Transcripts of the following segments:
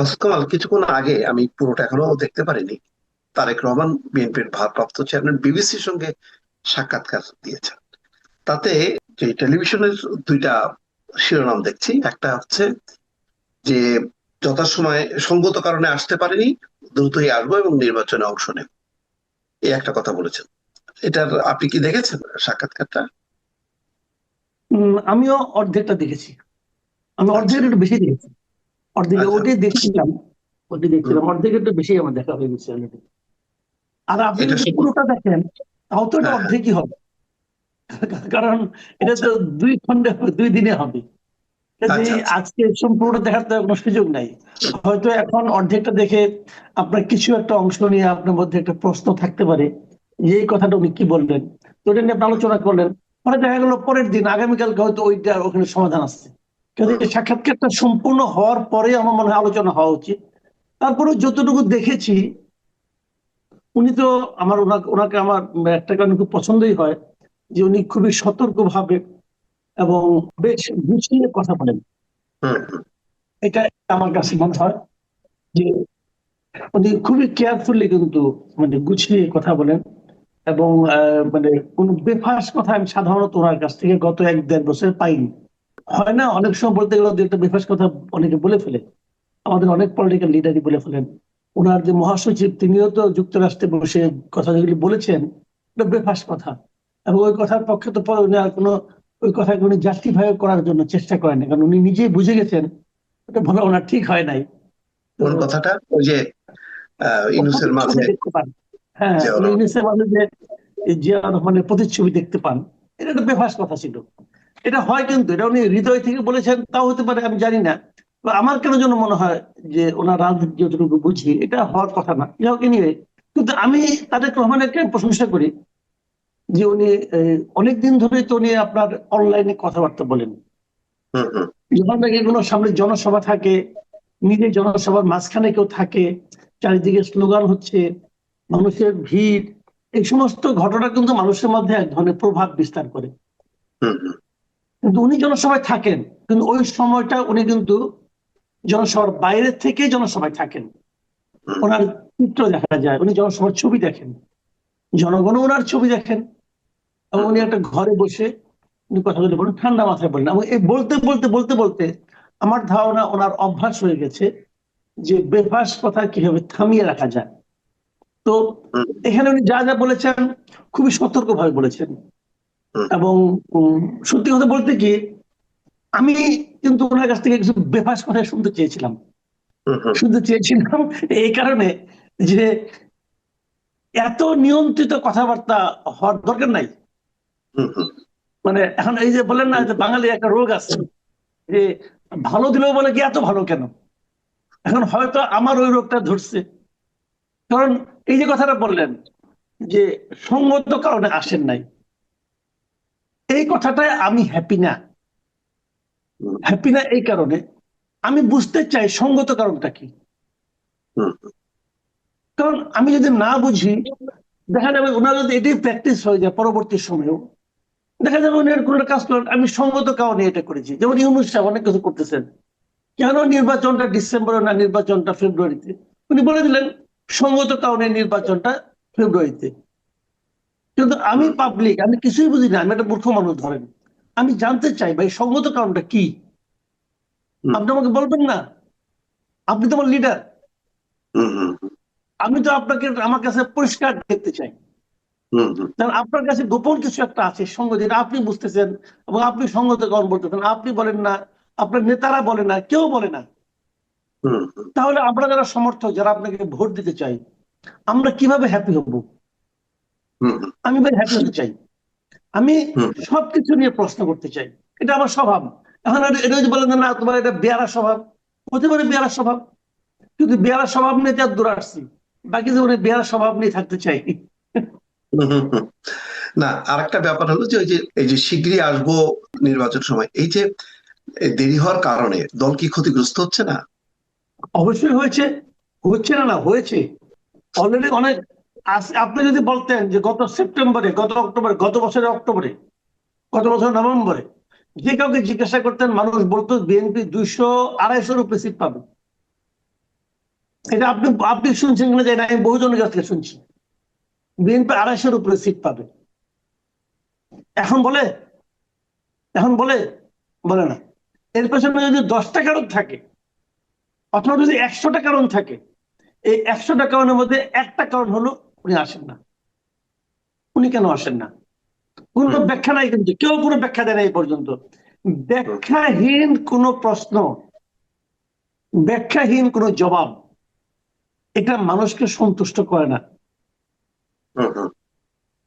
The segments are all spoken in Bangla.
মাসুদ কিছুক্ষণ আগে আমি পুরোটা এখনও দেখতে পারিনি। তারেক রহমান বিএনপির ভারপ্রাপ্ত চেয়ারম্যান বিবিসির সঙ্গে সাক্ষাৎকার দিয়েছেন। তাতে যে টেলিভিশনের দুইটা শিরোনাম দেখছি একটা হচ্ছে যে যথাসময়ে সঙ্গত কারণে আসতে পারেনি দ্রুতই আসব এবং নির্বাচনে অংশ নেব। এই একটা কথা বলেছেন। এটার আপনি কি দেখেছেন সাক্ষাৎকারটা? আমিও অর্ধেকটা দেখেছি। আমি অর্ধেক একটু বেশি দেখেছি। অর্ধেক আচ্ছা। ওটাই দেখছিলাম ওটাই দেখছিলাম। অর্ধেক একটু বেশি আমার দেখা হয়ে গেছে already। আর আপনি যদি পুরোটা দেখেন তাও তো এটা হ্যাঁ। অর্ধেকই হবে। কারণ এটা তো দুই খন্ডে দুই দিনে হবে। আচ্ছা, আচ্ছা। আজকে সম্পূর্ণটা দেখার তো কোনো সুযোগ নাই। হয়তো এখন অর্ধেকটা দেখে আপনার কিছু একটা অংশ নিয়ে আপনার মধ্যে একটা প্রশ্ন থাকতে পারে যে এই কথাটা উনি কি বললেন। তো এটা নিয়ে আপনি আলোচনা করলেন। পরে দেখা গেল পরের দিন আগামীকালকে হয়তো ওইটা ওখানে সমাধান আসছে। কিন্তু সাক্ষাৎকারটা সম্পূর্ণ হওয়ার পরে আমার মনে হয় আলোচনা হওয়া উচিত। তারপরে যতটুকু দেখেছি উনি তো আমার ওনাকে ওনাকে আমার একটা কারণে খুব পছন্দই হয় যে উনি খুবই সতর্ক ভাবে এবং বেশ গুছিয়ে কথা বলেন। এটা আমার কাছে মনে হয় যে উনি খুবই কেয়ারফুলি কিন্তু মানে গুছিয়ে কথা বলেন এবং আহ, মানে কোন বেফাস কথা আমি সাধারণত ওনার কাছ থেকে গত এক দেড় বছর পাইনি। হয় না? অনেক সময় বলতে গেলে একটা বেফাস কথা অনেকে বলে ফেলে। আমাদের অনেক পলিটিক্যাল লিডারই বলে ফেলেন। ওনার যে মহাসচিব তিনিও তো যুক্তরাষ্ট্রে বসে কথা যেগুলি বলেছেন। এটা বেফাস কথা। এবং ওই কথার পক্ষে তো পরে উনি আর কোনো ওই কথাকে উনি জাস্টিফাই করার জন্য চেষ্টা করেন কারণ উনি নিজেই বুঝে গেছেন এটা বলা ওনার ঠিক হয় নাই। কোন কথাটা ওই যে আহ, ইউনুসের মাঝে হ্যাঁ। ইউনুসের মাঝে যে জিয়াউর রহমানের প্রতিচ্ছবি দেখতে পান এটা একটা বেফাস কথা ছিল। এটা হয় কিন্তু এটা উনি হৃদয় থেকে বলেছেন তাও হতে পারে আমি জানি না। বা আমার কেন যেন মনে হয় যে ওনার রাজনীতি যতটুকু বুঝি এটা হওয়ার কথা না। যাই হোক anyway, কিন্তু আমি তাদের রহমানের প্রশংসা করি যে উনি অনেক দিন ধরে তো উনি আপনার অনলাইনে কথাবার্তা বলেন। যখন নাকি কোনো সামনে জনসভা থাকে নিজে জনসভার মাঝখানে কেউ থাকে চারিদিকে স্লোগান হচ্ছে মানুষের ভিড় এই সমস্ত ঘটনা কিন্তু মানুষের মধ্যে এক ধরনের প্রভাব বিস্তার করে। হুম হুম। কিন্তু উনি জনসভায় থাকেন। কিন্তু ওই সময়টা উনি কিন্তু জনসভার বাইরে থেকে জনসভায় থাকেন। ওনার চিত্র দেখা যায় উনি জনসভার ছবি দেখেন। জনগণ ওনার ছবি দেখেন। এবং উনি একটা ঘরে বসে উনি কথা বলে বলেন ঠান্ডা মাথায় বলেন। এবং এই বলতে বলতে বলতে বলতে আমার ধারণা ওনার অভ্যাস হয়ে গেছে যে বেফাস কথা কীভাবে থামিয়ে রাখা যায়। তো এখানে উনি যা যা বলেছেন খুবই সতর্ক ভাবে বলেছেন। এবং সত্যি কথা বলতে কি আমি কিন্তু ওনার কাছ থেকে কিছু বেফাস কথা শুনতে চেয়েছিলাম। শুনতে চেয়েছিলাম এই কারণে যে এত নিয়ন্ত্রিত কথাবার্তা হওয়ার দরকার নাই। মানে এখন এই যে বলেন না যে বাঙালি একটা রোগ আছে যে ভালো দিলেও বলে কি এত ভালো কেন? এখন হয়তো আমার ওই রোগটা ধরছে। কারণ এই যে কথাটা বললেন যে সঙ্গত কারণে আসেন নাই। এই কথাটায় আমি হ্যাপি না। হ্যাপি না এই কারণে। আমি বুঝতে চাই সঙ্গত কারণটা কি। কারণ আমি যদি না বুঝি দেখা যাবে ওনার যদি এটাই প্র্যাকটিস হয়ে যায় পরবর্তী সময়েও দেখা যাবে উনি কোনো কাজ করেন আমি সঙ্গত কারণে এটা করেছি। যেমন ইউনুস সাহেব অনেক কিছু করতেছেন। কেন নির্বাচনটা ডিসেম্বরে না নির্বাচনটা ফেব্রুয়ারিতে? উনি বলে দিলেন সঙ্গত কারণে নির্বাচনটা ফেব্রুয়ারিতে। কিন্তু আমি পাবলিক আমি কিছুই বুঝি না আমি একটা মূর্খ মানুষ ধরেন। আমি জানতে চাই ভাই সঙ্গত কারণটা কি? আপনি আমাকে বলবেন না? আপনি তো আমার লিডার আমি তো আপনাকে আমার কাছে পরিষ্কার দেখতে চাই। কারণ আপনার কাছে গোপন কিছু একটা আছে সঙ্গ যেটা আপনি বুঝতেছেন এবং আপনি সঙ্গত গ্রহণ করতেছেন। আপনি বলেন না আপনার নেতারা বলে না কেউ বলে না। তাহলে আমরা যারা সমর্থক যারা আপনাকে ভোট দিতে চাই আমরা কীভাবে হ্যাপি হব? আমি ভাই হ্যাপি হতে চাই। আমি সবকিছু নিয়ে প্রশ্ন করতে চাই। এটা আমার স্বভাব। এখন আর এটা যদি বলেন যে না তোমার এটা বেয়ারা স্বভাব। হতে পারে বেয়ারা স্বভাব। কিন্তু বেয়ারা স্বভাব নিয়ে যার দূরে আসছি। বাকি জীবনে বেয়ারা স্বভাব নিয়ে থাকতে চাই। না আরেকটা ব্যাপার হলো যে ওই যে এই যে শীঘ্রই আসব নির্বাচন সময়। এই যে দেরি হওয়ার কারণে দল কি ক্ষতিগ্রস্ত হচ্ছে না? অবশ্যই হয়েছে। হচ্ছে না না হয়েছে। অলরেডি অনেক আপনি যদি বলতেন যে গত সেপ্টেম্বরে গত অক্টোবরে গত বছরের অক্টোবরে গত বছর নভেম্বরে যে কাউকে জিজ্ঞাসা করতেন মানুষ বলতো বিএনপি দুইশো আড়াইশোর উপরে সিট পাবে। এটা আপনি আপনি শুনছেন কিনা না, আমি বহুজনের কাছ থেকে শুনছি। বিএনপি আড়াইশোর উপরে সিট পাবে। এখন বলে এখন বলে বলে না। এর পেছনে যদি দশটা কারণ থাকে অথবা যদি একশোটা কারণ থাকে এই একশোটা কারণের মধ্যে একটা কারণ হলো উনি আসেন না। উনি কেন আসেন না? কোনো। ব্যাখ্যা নাই কিন্তু কেউ কোনো ব্যাখ্যা দেয় না এই পর্যন্ত। ব্যাখ্যাহীন কোনো প্রশ্ন ব্যাখ্যাহীন কোনো জবাব এটা মানুষকে সন্তুষ্ট করে না।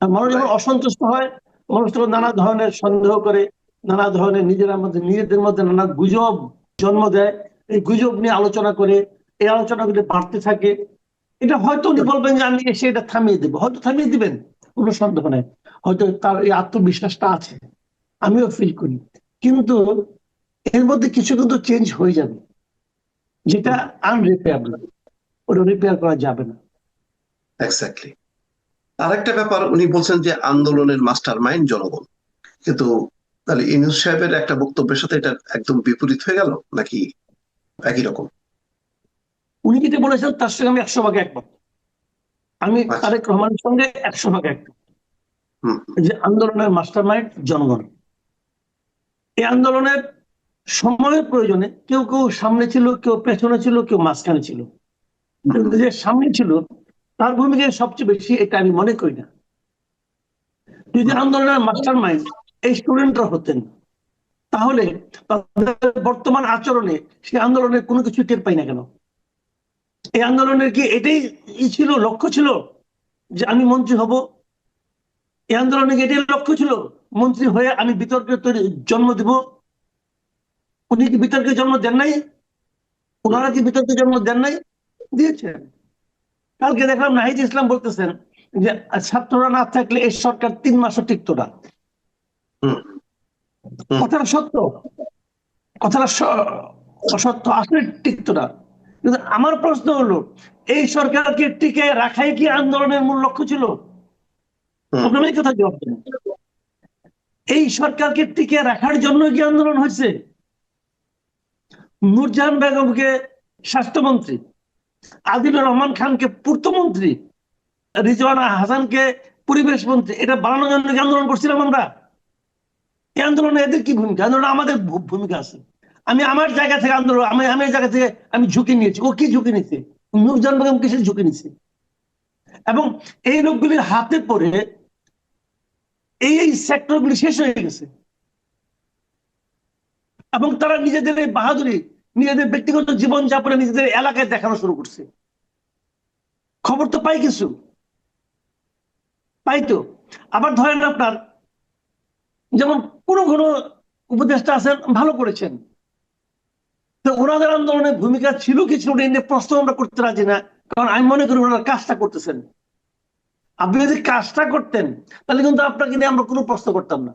মানুষ যখন অসন্তুষ্ট হয় মানুষ তখন নানা ধরনের সন্দেহ করে নানা ধরনের নিজেরা মধ্যে নিজেদের মধ্যে নানা গুজব জন্ম দেয় এই গুজব নিয়ে আলোচনা করে এই আলোচনাগুলি বাড়তে থাকে এটা হয়তো উনি বলবেন যে আমি এসে এটা থামিয়ে দেবো। হয়তো থামিয়ে দিবেন, কোনো সন্দেহ নেই। হয়তো তার এই আত্মবিশ্বাসটা আছে। আমিও ফিল করি। কিন্তু এর মধ্যে কিছু কিন্তু চেঞ্জ হয়ে যাবে। যেটা আনরিপেয়ারেবল ওটা রিপেয়ার করা যাবে না। এক্স্যাক্টলি আরেকটা ব্যাপার, উনি বলছেন যে আন্দোলনের মাস্টার মাইন্ড জনগণ। কিন্তু তাহলে ইনুস সাহেবের একটা বক্তব্যের সাথে এটা একদম বিপরীত হয়ে গেল? নাকি একই রকম? উনি যেটা বলেছেন তার সঙ্গে আমি একশো ভাগে একমত। আমি আচ্ছা। তারেক রহমানের সঙ্গে একশো ভাগে একমত। যে আন্দোলনের মাস্টার মাইন্ড জনগণ। এই আন্দোলনের সময়ের প্রয়োজনে কেউ কেউ সামনে ছিল কেউ পেছনে ছিল কেউ মাঝখানে ছিল। কিন্তু যে সামনে ছিল তার ভূমিকা সবচেয়ে বেশি এটা আমি মনে করি না। যদি আন্দোলনের মাস্টার মাইন্ড এই স্টুডেন্টরা হতেন তাহলে তাদের বর্তমান আচরণে সে আন্দোলনের কোনো কিছু টের পাই না কেন? এই আন্দোলনের কি এটাই ই ছিল লক্ষ্য ছিল যে আমি মন্ত্রী হব? এই আন্দোলনে কি এটাই লক্ষ্য ছিল? মন্ত্রী হয়ে আমি বিতর্কের তৈরি জন্ম দেব। উনি কি বিতর্কে জন্ম দেন নাই? ওনারা কি বিতর্কে জন্ম দেন নাই? দিয়েছেন। কালকে দেখলাম নাহিদ ইসলাম বলতেছেন যে ছাত্ররা না থাকলে এই সরকার তিন মাসও টিকতো না। কথাটা সত্য? কথাটা অসত্য আসলে টিকতো না। কিন্তু আমার প্রশ্ন হলো এই সরকারকে টিকে রাখাই কি আন্দোলনের মূল লক্ষ্য ছিল। এই কথা জবাব দেন। এই সরকারকে টিকে রাখার জন্য কি আন্দোলন হয়েছে? নূরজাহান বেগমকে স্বাস্থ্যমন্ত্রী আদিলুর রহমান খানকে পূর্তমন্ত্রী রিজওয়ানা হাসানকে পরিবেশ মন্ত্রী এটা বানানোর জন্য আন্দোলন করছিলাম আমরা? এই আন্দোলনে এদের কি ভূমিকা? আন্দোলনে আমাদের ভূমিকা আছে। আমি আমার জায়গা থেকে আন্দোলন, আমি আমি জায়গা থেকে আমি ঝুঁকি নিয়েছি। ও কি ঝুঁকি নিয়েছে? নূরজাহান বেগম কিসের ঝুঁকি নিয়েছে? এবং এই লোকগুলির হাতে পড়ে এই এই সেক্টরগুলি শেষ হয়ে গেছে। এবং তারা নিজেদের এই বাহাদুরি, নিজেদের ব্যক্তিগত জীবন যাপনে নিজেদের এলাকায় দেখানো শুরু করছে। খবর তো পাই কিছু। পাই তো। আবার ধরেন আপনার, যেমন কোন কোন উপদেষ্টা আছেন, ভালো করেছেন। তো ওনাদের আন্দোলনের ভূমিকা ছিল কি ছিল নিয়ে প্রশ্ন আমরা করতে রাজি না, কারণ আমি মনে করি ওনারা কাজটা করতেছেন। আপনি যদি কাজটা করতেন, তাহলে কিন্তু আপনাকে নিয়ে আমরা কোনো প্রশ্ন করতাম না।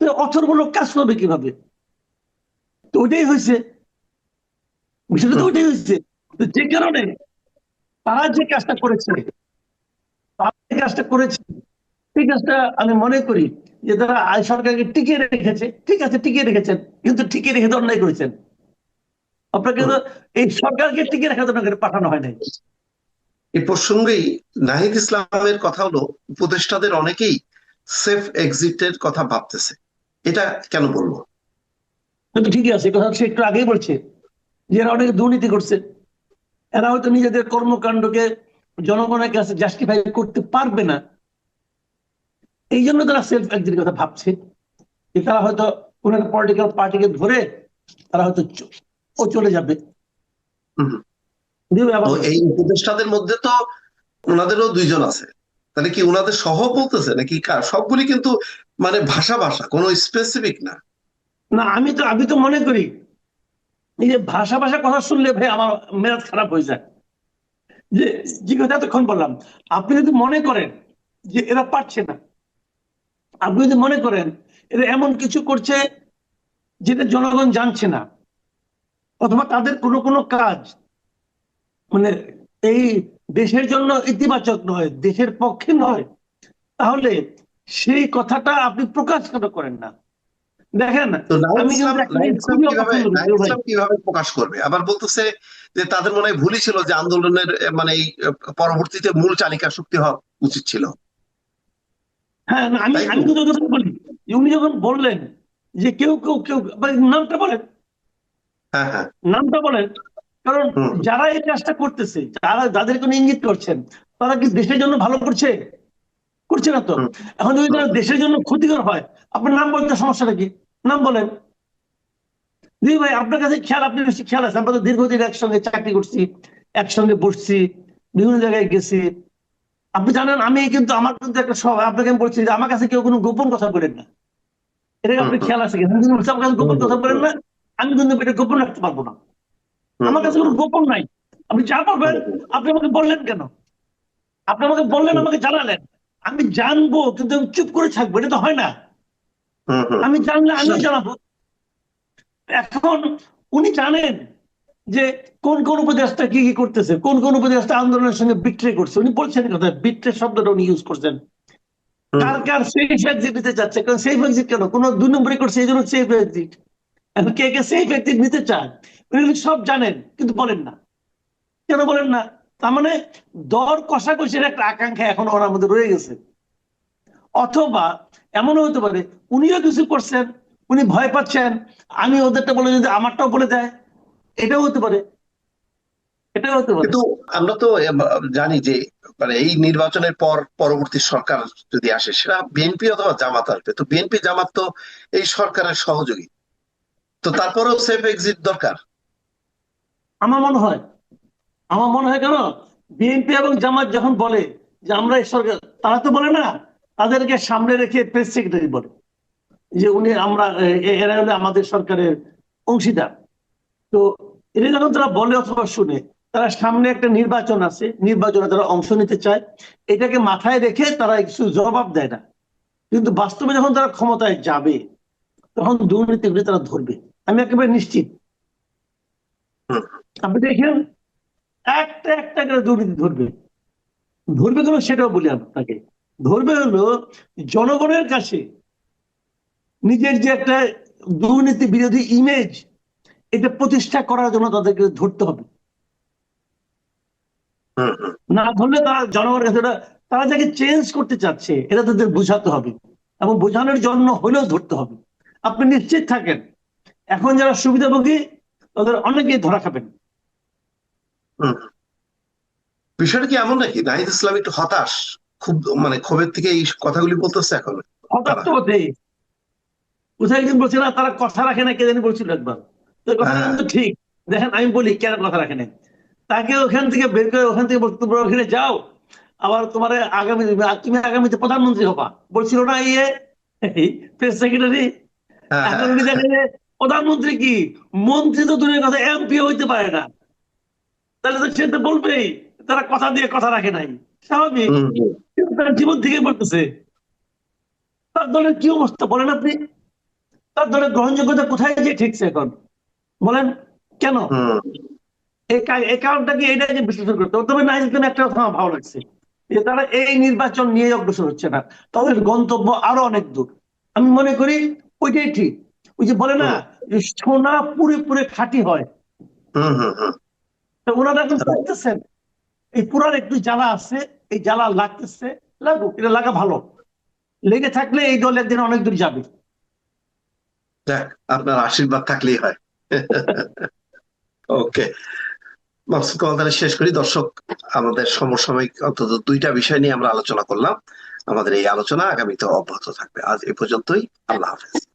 তো অথরগুলো কাজ করবে কীভাবে? তো ওইটাই হয়েছে। বিষয়টা তো ওইটাই হয়েছে। যে কারণে তারা যে কাজটা করেছে, তারা যে কাজটা করেছে সেই কাজটা আমি মনে করি যে তারা আই সরকারকে টিকিয়ে রেখেছে। ঠিক আছে, টিকিয়ে রেখেছেন, কিন্তু টিকিয়ে রেখে অন্যায় করেছেন। আপনাকে তো এই সরকারকে টিকিয়ে রাখার জন্য পাঠানো হয় নাই। এই প্রসঙ্গেই নাহিদ ইসলামের কথা হলো উপদেষ্টাদের অনেকেই সেফ এক্সিটের কথা ভাবতেছে। এটা কেন বলব? ঠিকই আছে কথা সে একটু আগেই বলছে যে এরা অনেক দুর্নীতি করছে। এরা হয়তো নিজেদের কর্মকাণ্ডকে জনগণের কাছে জাস্টিফাই করতে পারবে না। এই জন্য তারা সেলফ এক্সিটের কথা ভাবছে। যে তারা হয়তো কোন একটা পলিটিক্যাল পার্টিকে ধরে তারা হয়তো ও চলে যাবে। এই উপদেষ্টাদের মধ্যে তো ওনাদেরও দুইজন আছে। তাহলে কি ওনাদের সহ বলতেছে? নাকি কার? সবগুলি কিন্তু মানে ভাষা ভাষা কোনো স্পেসিফিক না? না আমি তো আমি তো মনে করি এই যে ভাষা ভাষা কথা শুনলে ভাই আমার মেজাজ খারাপ হয়ে যায়। যে যে কথা এতক্ষণ বললাম আপনি যদি মনে করেন যে এরা পারছে না আপনি যদি মনে করেন এরা এমন কিছু করছে যেটা জনগণ জানছে না অথবা তাদের কোনো কোনো কাজ মানে এই দেশের জন্য ইতিবাচক নয় দেশের পক্ষে নয় তাহলে সেই কথাটা আপনি প্রকাশ কেন করেন না? দেখেন তো কীভাবে প্রকাশ করবে? আবার বলতেছে যে তাদের মনে হয় ভুলই ছিল যে আন্দোলনের মানে এই পরবর্তীতে মূল চালিকা শক্তি হওয়া উচিত ছিল। হ্যাঁ আমি তো? আমি কথা বলি উনি যখন বললেন যে কেউ কেউ কেউ ভাই, নামটা বলেন। নামটা বলেন। কারণ যারা এই কাজটা করতেছে যারা যাদের কোনো ইঙ্গিত করছেন তারা কি দেশের জন্য ভালো করছে? করছে না তো? এখন যদি তারা দেশের জন্য ক্ষতিকর হয় আপনার নাম বলতে সমস্যাটা কি? নাম বলেন। দিদি ভাই আপনার কাছে খেয়াল আপনি বেশি খেয়াল আছে? আমরা তো দীর্ঘদিন একসঙ্গে চাকরি করছি একসঙ্গে বসছি বিভিন্ন জায়গায় গেছি। আপনি জানেন আমি কিন্তু আমার কিন্তু একটা স্বভাব আপনাকে আমি বলছি যে আমার কাছে কেউ কোনো গোপন কথা বলেন না। এটা আপনি খেয়াল আছে কিনা? গোপন কথা বলেন না? আমি কিন্তু এটা গোপন রাখতে পারব না। আমার কাছে কোনো গোপন নাই। আপনি যা পারবেন আপনি আমাকে বললেন কেন? আপনি আমাকে বললেন আমাকে জানালেন। আমি জানব কিন্তু আমি চুপ করে থাকব এটা তো হয় না। আমি জানলে আমিও জানাব। এখন উনি জানেন যে কোন কোন উপদেশটা কি কি করতেছে কোন কোন উপদেশটা আন্দোলনের সঙ্গে বিট্রে করছে। উনি বলছেন কথা বিট্রে শব্দটা উনি ইউজ করছেন। কার কার সেফ এক্সিট নিতে চাচ্ছে? কারণ সেফ এক্সিট কেন? কোন দুই নম্বরে করছে এই জন্য সেফ এক্সিট এখন কে কে সেফ এক্সিট নিতে চান উনি সব জানেন, কিন্তু বলেন না। কেন বলেন না? তার মানে দর কষাকষির একটা আকাঙ্ক্ষা এখন ওনার মধ্যে রয়ে গেছে। অথবা এমনও হতে পারে, উনিও কিছু করছেন, উনি ভয় পাচ্ছেন, আমি ওদেরটা বলে যদি আমারটাও বলে দেয়, এটাও হতে পারে। এটাও হতে পারে। কিন্তু আমরা তো জানি যে মানে এই নির্বাচনের পর পরবর্তী সরকার যদি আসে, সেটা বিএনপি অথবা জামাত আসবে। তো বিএনপি জামাত তো এই সরকারের সহযোগী। তো তারপরেও সেফ এক্সিট দরকার? আমার মনে হয়, আমার মনে হয় কেন? বিএনপি এবং জামাত যখন বলে যে আমরা সরকার, তারা তো বলে না, তাদেরকে সামনে রেখে প্রেস সেক্রেটারি বলে। যে উনি আমরা এরা হলে আমাদের সরকারের অংশীদার। তো এটা যখন তারা বলে অথবা শুনে, তারা সামনে একটা নির্বাচন আছে, নির্বাচনে তারা অংশ নিতে চায়। এটাকে মাথায় রেখে তারা কিছু জবাব দেয় না। কিন্তু বাস্তবে যখন তারা ক্ষমতায় যাবে, তখন দুর্নীতিগুলি তারা ধরবে। আমি একেবারে নিশ্চিত। আপনি দেখেন একটা একটা করে দুর্নীতি ধরবে। ধরবে কেন সেটাও বলি আপনাকে। ধরবে হলো জনগণের কাছে নিজের যে একটা দুর্নীতি বিরোধী ইমেজ এটা প্রতিষ্ঠা করার জন্য তাদেরকে ধরতে হবে। না ধরলে তারা জনগণের কাছে তারা যাকে চেঞ্জ করতে চাচ্ছে এটা তাদের বোঝাতে হবে। এবং বোঝানোর জন্য হলেও ধরতে হবে। আপনি নিশ্চিত থাকেন এখন যারা সুবিধাভোগী তাদের অনেকেই ধরা খাবেন। বিষয়টা কি এমন নাকি? নাহিদ ইসলাম একটু হতাশ। খুব মানে ক্ষোভের থেকে এই কথাগুলি বলতেছে এখন। হঠাৎ তো বটেই। কোথায় একদিন বলছে না তারা কথা রাখে না কে জানি বলছিল একবার। তো কথা হ্যাঁ। কিন্তু ঠিক। দেখেন আমি বলি কেন কথা রাখে না তাকে ওখান থেকে বের করে ওখান থেকে তোমরা ওখানে যাও। আবার তোমার আগামী তুমি আগামীতে প্রধানমন্ত্রী হবা। বলছিল না ইয়ে প্রেস সেক্রেটারি এখন উনি দেখেন প্রধানমন্ত্রী কি? মন্ত্রী তো দূরের কথা এমপি হইতে পারে না। তাহলে তো সে তো বলবেই তারা কথা দিয়ে কথা রাখে নাই। স্বাভাবিক। তার জীবন থেকে বলতেছে। তার দলের কি অবস্থা বলেন আপনি? তার দলের গ্রহণযোগ্যতা কোথায় যে ঠিকছে এখন? বলেন কেন? এই কারণটা কি এটাকে বিশ্লেষণ করতে তবে না একটা কথা আমার ভালো লাগছে। যে তারা এই নির্বাচন নিয়ে অগ্রসর হচ্ছে না। তাদের গন্তব্য আরও অনেক দূর। আমি মনে করি ওইটাই ঠিক। ওই যে বলে না যে সোনা পুরে পুরে খাঁটি হয়। হুম, হুম, হুম। তো ওনারা এখন করতেছেন। এই পুরার একটু জ্বালা আছে এই জ্বালা লাগতেছে লাগুক এটা লাগা ভালো। লেগে থাকলে এই দল একদিন অনেক দূর যাবে। আপনার আশীর্বাদ থাকলেই হয়। ওকে। তাহলে শেষ করি। দর্শক আমাদের সমসাময়িক অন্তত দুইটা বিষয় নিয়ে আমরা আলোচনা করলাম। আমাদের এই আলোচনা আগামীতে অব্যাহত থাকবে। আজ এ পর্যন্তই। আল্লাহ হাফেজ।